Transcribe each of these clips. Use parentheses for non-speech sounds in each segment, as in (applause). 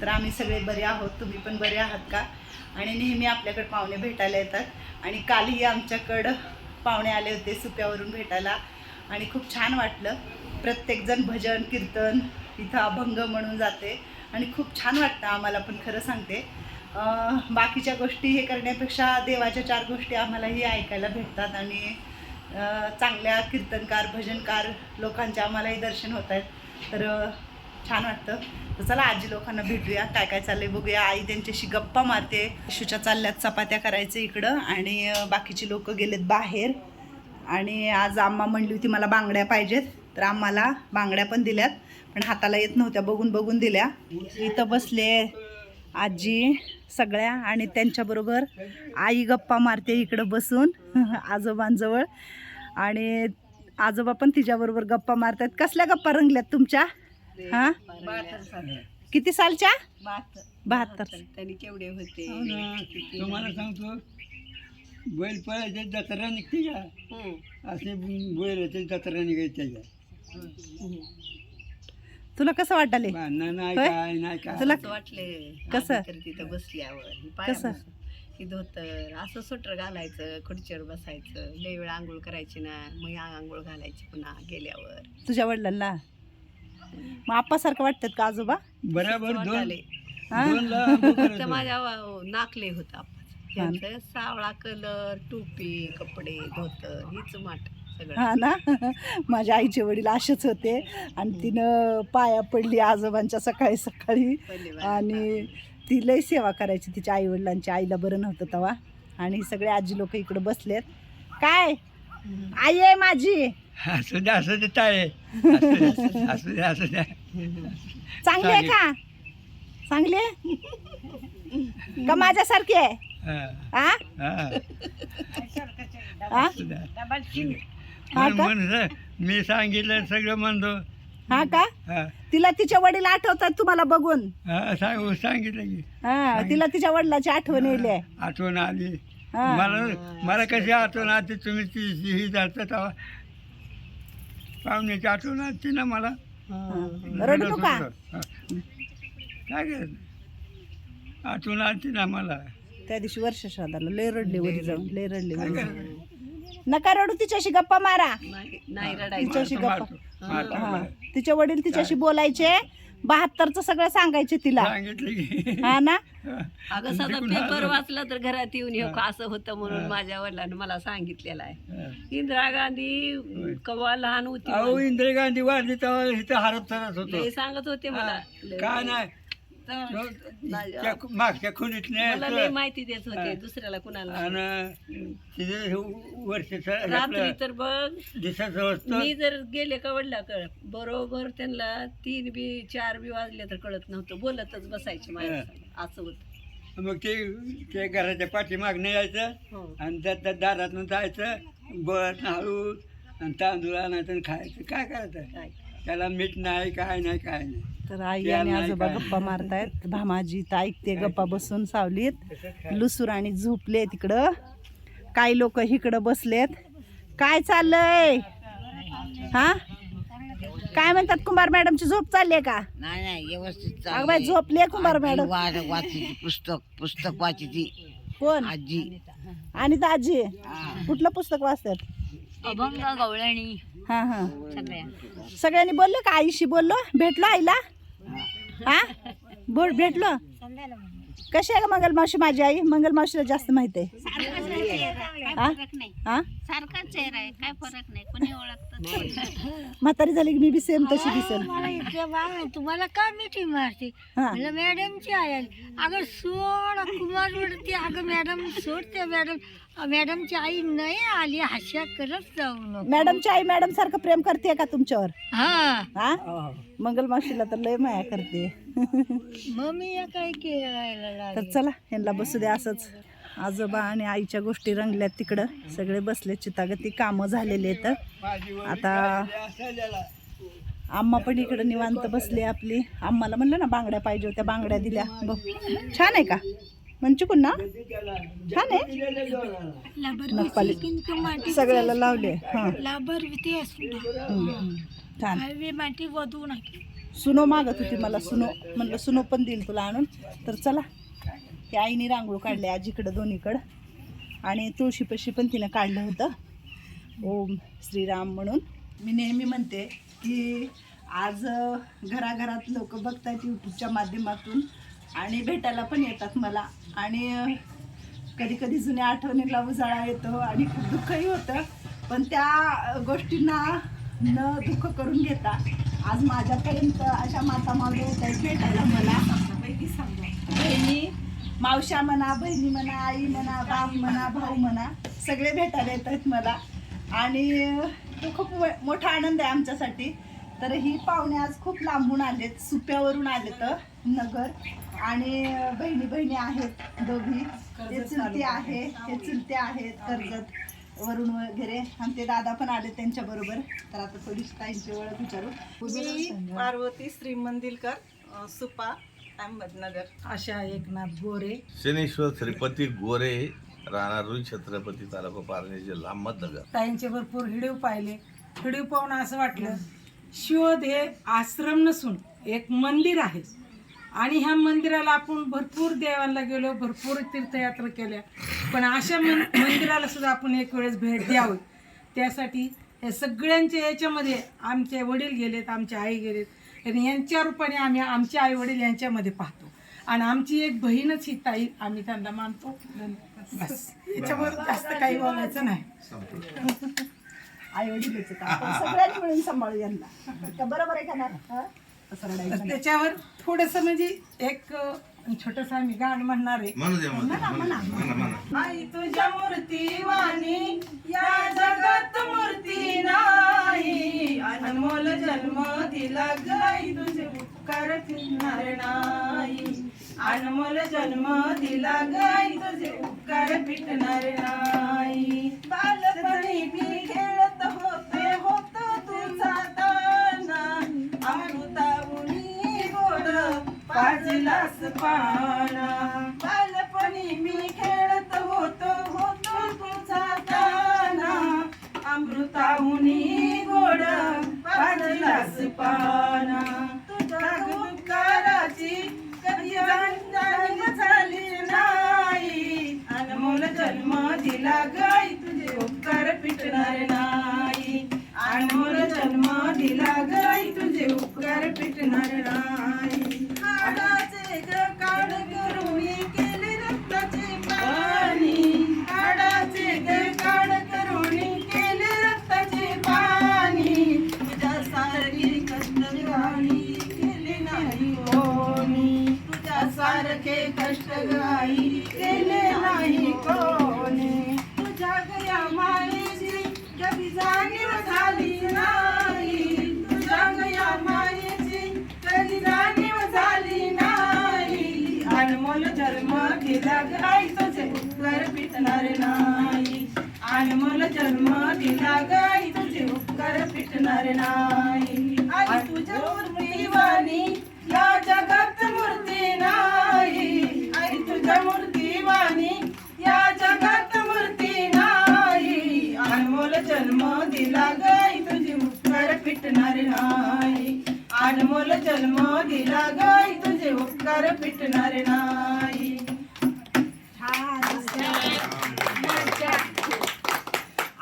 तर आम्ही सगळे बरे आहोत. तुम्ही पण बरे आहात का? आणि नेहमी आपल्याकडे पाहुणे भेटायला येतात. आणि कालही आमच्याकडं पाहुणे आले होते सुप्यावरून भेटायला. आणि खूप छान वाटलं. प्रत्येकजण भजन कीर्तन इथं अभंग म्हणून जाते. आणि खूप छान वाटतं आम्हाला पण खरं सांगते. बाकीच्या गोष्टी हे करण्यापेक्षा देवाच्या चार गोष्टी आम्हालाही ऐकायला भेटतात. आणि चांगल्या कीर्तनकार भजनकार लोकांचे आम्हालाही दर्शन होत आहेत. तर छान वाटतं. तर चला आजी लोकांना भेटूया काय काय चाललंय बघूया. आई त्यांच्याशी गप्पा मारते. शिशूच्या चालल्यात चपात्या करायचं इकडं आणि बाकीची लोक गेलेत बाहेर. आणि आज आम्हा म्हणली होती मला बांगड्या पाहिजेत तर आम्हाला बांगड्या पण दिल्यात पण हाताला येत नव्हत्या बघून बघून दिल्या. इथं बसले आजी सगळ्या आणि त्यांच्याबरोबर आई गप्पा मारते इकडं बसून (laughs) आजोबांजवळ. आणि आजोबा पण तिच्याबरोबर गप्पा मारतात. कसल्या गप्पा रंगल्यात तुमच्या? हां? किती सालच्या? बहात्तर. त्यांनी केवढे होते. हो ना, तुम्हाला सांगतो बैल पळायच्या जत्रा निघते का. असे बैलाच्या जत्रा निघायच्या तुला कसं वाटले भांडणं नाही होय? काय नाही काय. तुला वाटले कसं? तिथं बसल्यावर ही कसं? ही धोतर असं स्वेटर घालायचं खुर्चीवर बसायचं. लय वेळ आंघोळ करायची ना मग आंघोळ घालायची पुन्हा गेल्यावर. तुझ्या वडिलांना? मग आप्पासारखं वाटतात का आजोबा? बराबर दोन वाटाले. हा? दोन ला आंघोळ फक्त (laughs) करायचो. माझ्या वा- नाकले होता सावळा कलर टोपी कपडे धोतर हीच माठ सगळं. हा ना? (laughs) माझ्या आईचे वडील असेच होते. आणि तिनं पाया पडली आजोबांच्या सकाळी सकाळी. पहिले. आणि ती लय सेवा करायची तिच्या आई वडिलांच्या आईला बरं नव्हतं तेव्हा आणि सगळे आजी लोक इकडे बसलेत. काय? आई आहे माझी. असू द्या असू दे ताय असू द्या असू द्या असू द्या चांगली आहे का? चांगली? आहे का माझ्यासारखी आहे? हा, हा हा, हा? असू द्या. हा म्हणून का? मी सांगितलं सगळं म्हणतो. हा का? हा, तिला तिच्या वडील आठवतात तुम्हाला बघून. हा, सांग सांगितलं की. हा तिला तिच्या वडिलाची आठवण येईल आहे. आठवण आली. हा. मला मला कशी आठवण आली तुम्ही ती ही जाता तेव्हा. पाहुण्याची आठवण आली ना मला रडू नका. काय करायचं आठवण आली ना मला. त्या दिवशी वर्ष श्राद्धाला लय रडले वरी जाऊन लय रडले काय वरी करायचं नका रडू तिच्याशी गप्पा मारा. नाही रडायचं. तिच्याशी मारतो, गप्पा. मारतो, हा. मारतो. तिचे वडील तिच्याशी बोलायचे. बहात्तरचं सगळं सांगायचे तिला. सांगितलं की. हा ना? अगं साधा पेपर. वाचला तर घरात येऊन हे असं होतं म्हणून माझ्या वडिलांनी मला सांगितलेलं आहे. हा. इंदिरा गांधी कवा लहान होती अहो. इंदिरा गांधी वाढली तेव्हा इथं हरप थरत होतो. लय सांगत होते मला. हा. काय नाही? मागच्या खोलीत मला लय माहिती देत होते. दुसऱ्याला कुणाला. आणि तिथे तर बघ दिसाचं मी जर गेले का वडला कळ बरोबर त्यांना तीन बी चार बी वाजले तर कळत नव्हतं. बोलतच बसायचे माझ्या असं होत. मग ते ते घराच्या पाठीमागनं यायचं हो. आणि त्या त्या दारातनं जायचं बळ हळू आणि तांदूळ आणायचं आणि खायचं. काय करायचं? काय? त्याला मीठ नाही काय नाही काय नाही. तर आई आणि आजोबा. गप्पा मारतायत. भामाजी तर ऐकते गप्पा बसून सावलीत. लुसूर आणि झोपले तिकडं. काही लोक इकडं बसलेत. काय चाललंय? हा? काय म्हणतात कुंभार मॅडमची झोप चालली आहे का? नाही नाही व्यवस्थित अगं बाई झोपली कुंभार आजी मॅडम. वा- वाचायची पुस्तक पुस्तक वाचायची कोण? आजी. आणि तर आजी कुठलं पुस्तक वाचतात? अभंग गवळणी. हा हा. सगळ्यांनी बोललो का आईशी बोललो? भेटलो आईला? हा? बोल भेटलो? कशी आहे का मंगल मावशी माझी आई? मंगल मावशीला जास्त माहिती आहे. हा? हा? सारखाच चेहरा आहे काय फरक नाही. कोणी ओळखत म्हातारी झाली की मी बी सेम तशी दिसेल. मला बाळ तुम्हाला का मिठी मारते? हा. मॅडमची आई आली अगं सोड कुमार वरती. अगं मॅडम सोड त्या मॅडम मॅडमची आई नाही आली हास्या करत जाऊ नको. मॅडमची आई मॅडम सारखं प्रेम करते का तुमच्यावर? हा हा. मंगल मावशीला तर लय माया करते. मग मी या काय केलं तर चला यांना बसू द्या असंच. आजोबा आणि आईच्या गोष्टी रंगल्यात तिकडं. सगळे बसले चितागती कामं झालेले आहेत. आता आम्हा पण इकडं निवांत बसली आपली. आम्हाला म्हणलं ना बांगड्या पाहिजे होत्या बांगड्या दिल्या. बघ. छान आहे का? मंचुकून ना? छान आहे. सगळ्याला लावले हां. छान. माती वधू नाही सुनो मागत होती मला सुनो म्हणलं सुनो पण देईल तुला आणून. तर चला ते आईने रांगोळ काढले आजीकडं दोन्हीकडं. आणि तुळशीपाशी पण तिनं काढलं होतं. ओम श्रीराम म्हणून. मी नेहमी म्हणते की आज घराघरात लोक बघतात यूट्यूबच्या माध्यमातून आणि भेटायला पण येतात मला. आणि कधी कधी जुन्या आठवणीला उजाळा येतो आणि खूप दुःखही होतं. पण त्या गोष्टींना न दुःख करून घेता आज माझ्यापर्यंत अशा माता मावल्या येत आहेत भेटायला मला. बहिणी मावश्या म्हणा बहिणी म्हणा आई म्हणा बाप म्हणा भाऊ म्हणा सगळे भेटायला येत आहेत मला. आणि तो खूप मोठा आनंद आहे आमच्यासाठी. तर ही पाहुणे आज खूप लांबून आलेत सुप्यावरून आले तर नगर. आणि बहिणी बहिणी आहेत दोघी. ते चुलते आहे हे चुलते आहेत कर्जत. वरून वगैरे आणि ते दादा पण आले त्यांच्या बरोबर. तर आता थोडीशी ताईंची ओळख विचारू. मी पार्वती श्रीमंदिलकर सुपा अहमदनगर. आशा एकनाथ गोरे. शनेश्वर श्रीपती गोरे राहणार रुई छत्रपती तालुका पारणे जिल्हा अहमदनगर. ताईंचे भरपूर हिडीव पाहिले. हिडीव पाहून असं वाटलं शोध हे आश्रम नसून एक मंदिर आहे. आणि ह्या मंदिराला आपण भरपूर देवांना गेलो भरपूर तीर्थयात्रा केल्या. पण अशा मन मंदिराला सुद्धा आपण एक वेळेस भेट द्यावी. त्यासाठी या सगळ्यांच्या याच्यामध्ये आमचे वडील गेलेत आमचे आई गेलेत. आणि यांच्या रूपाने आम्ही आमचे आई वडील यांच्यामध्ये पाहतो. आणि आमची एक बहीणच ही ताई आम्ही त्यांना मानतो. बस. याच्यावर जास्त काही बोलायचं नाही. आई वडील सगळ्यांनी मिळून सांभाळू यांना. बरोबर आहे का ना? त्याच्यावर थोडस म्हणजे एक छोटस आम्ही गाणं म्हणणार आहे. म्हणू द्या म्हणू आई तुझ्या मूर्ती वाणी या जगात मूर्ती नाही. अनमोल जन्म दिला गाई तुझे उपकार फिरणार नाही. अनमोल जन्म दिला गाई तुझे उपकार फिटणार नाही. पाजलास पाना बालपणी मी खेळत होतो होतो तुझा दाना अमृताहुनी गोड पाजलास पाना तुझ्या गुप्काराची कधी झाली नाही. अनमोल जन्म दिला गाई तुझे उपकार पिटणार नाही. अनमोल जन्म दिला गाई तुझे उपकार पिटणार नाही. अनमोल जन्म दिला गाई तुझे. उपकार पिटणार नाही. अनमोल जन्म दिला गाई तुझे. उपकार पिटणार नाही. आई तुझ्या मूर्तीवाणी या जगात मूर्ती नाही. आई तुझ्या मूर्ती पिटणार नाही.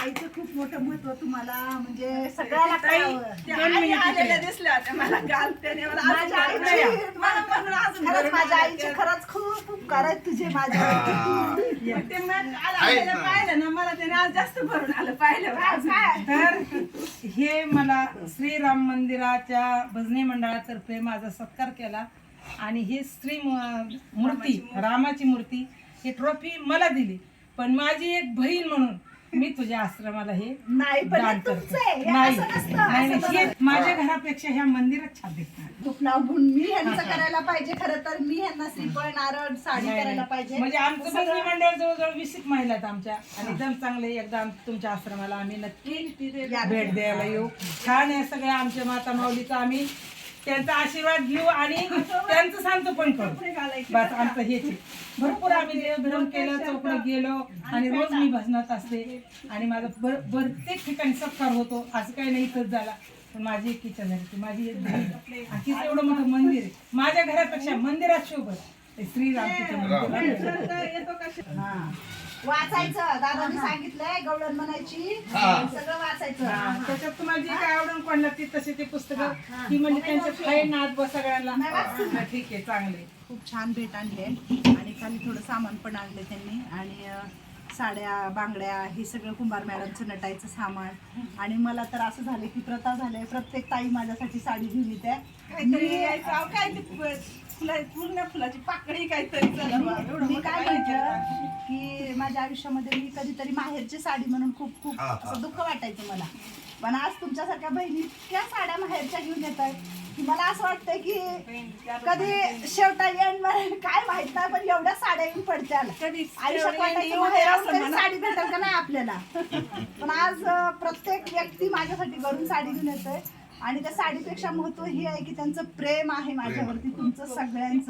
आईचं खूप मोठं महत्त्व तुम्हाला म्हणजे सगळ्याला कळावं. आई आलेल्या दिसल्या होत्या मला गाल त्याने मला अजून माझ्या गाल आईची नाही. मला पण अजून खरंच माझ्या. आईचे खरंच खूप उपकार आहेत तुझे माझ्या ते मग आलेलं पाहिलं ना. मला त्याने आज जास्त भरून आलं पाहिलं. तर हे मला श्रीराम मंदिराच्या भजनी मंडळातर्फे माझा सत्कार केला. आणि ही मु- मूर्ती रामाची मूर्ती ही ट्रॉफी मला दिली. पण माझी एक बहीण म्हणून मी तुझ्या आश्रमाला हे नाही नाही. माझ्या घरापेक्षा ह्या मंदिरात नाव गुण मी ह्यांचं करायला पाहिजे खरं तर. मी ह्यांना श्रीफळ नारळ साडी करायला. पाहिजे. म्हणजे आमचं भजनी मंडळ जवळजवळ वीस महिला आहेत आमच्या. आणि एकदम चांगले एकदा तुमच्या आश्रमाला आम्ही नक्की भेट द्यायला येऊ. छान आहे सगळ्या आमच्या माता माऊलीचा. आम्ही त्यांचा आशीर्वाद घेऊ आणि त्यांचं सांगतो पण करू बस आमचं हेच आहे. भरपूर आम्ही देवधर्म केलं चौकडे गेलो आणि रोज मी भजनात असते आणि माझा प्रत्येक ठिकाणी सत्कार होतो असं काही नाही इथंच झाला पण माझी एक किचन आहे ती माझी एक बहीण आहे. आणि तिचं एवढं मोठं मंदिर आहे माझ्या घरापेक्षा मंदिरात शोभत ते श्रीरामचं मंदिर आहे. हा. वाचायचं. दादानी सांगितलंय गवळण म्हणायची. सगळं वाचायचं. हा, त्याच्यात तुम्हाला जे काय आवडून कोणला ती तशी ती पुस्तकं. ती म्हणजे त्यांच्या फाय नाच बस सगळ्यांना. हा, ठीक आहे चांगले खूप छान भेट आणली आहे. आणि खाली थोडं सामान पण आणलं त्यांनी. आणि अं, साड्या बांगड्या हे सगळं कुंभार मॅडमचं नटायचं सामान. आणि मला तर असं झालं की प्रथा झाले प्रत्येक ताई माझ्यासाठी साडी घेऊन येते काहीतरी यायचं. अहो, काय ते फुलं पूर्ण फुलाची पाकळी काहीतरी चला बा, एवढं मी मोठं काय. म्हटलं की माझ्या आयुष्यामध्ये मी कधीतरी माहेरची साडी म्हणून खूप खूप असं दुःख वाटायचं मला. पण आज तुमच्यासारख्या बहिणी इतक्या साड्या माहेरच्या घेऊन येत आहेत की मला असं वाटतंय की कधी शेवटा येण मला काय माहीत नाही पण एवढ्या साड्या येऊन पडत्याल कधी आयुष्यात वाटायचं असं कधी म्हणा. साडी भेटेल का नाही आपल्याला? पण आज अं, प्रत्येक व्यक्ती माझ्यासाठी घरून साडी घेऊन येतोय. आणि त्या साडीपेक्षा महत्त्व हे आहे की त्यांचं प्रेम आहे माझ्यावरती तुमचं सगळ्यांचं.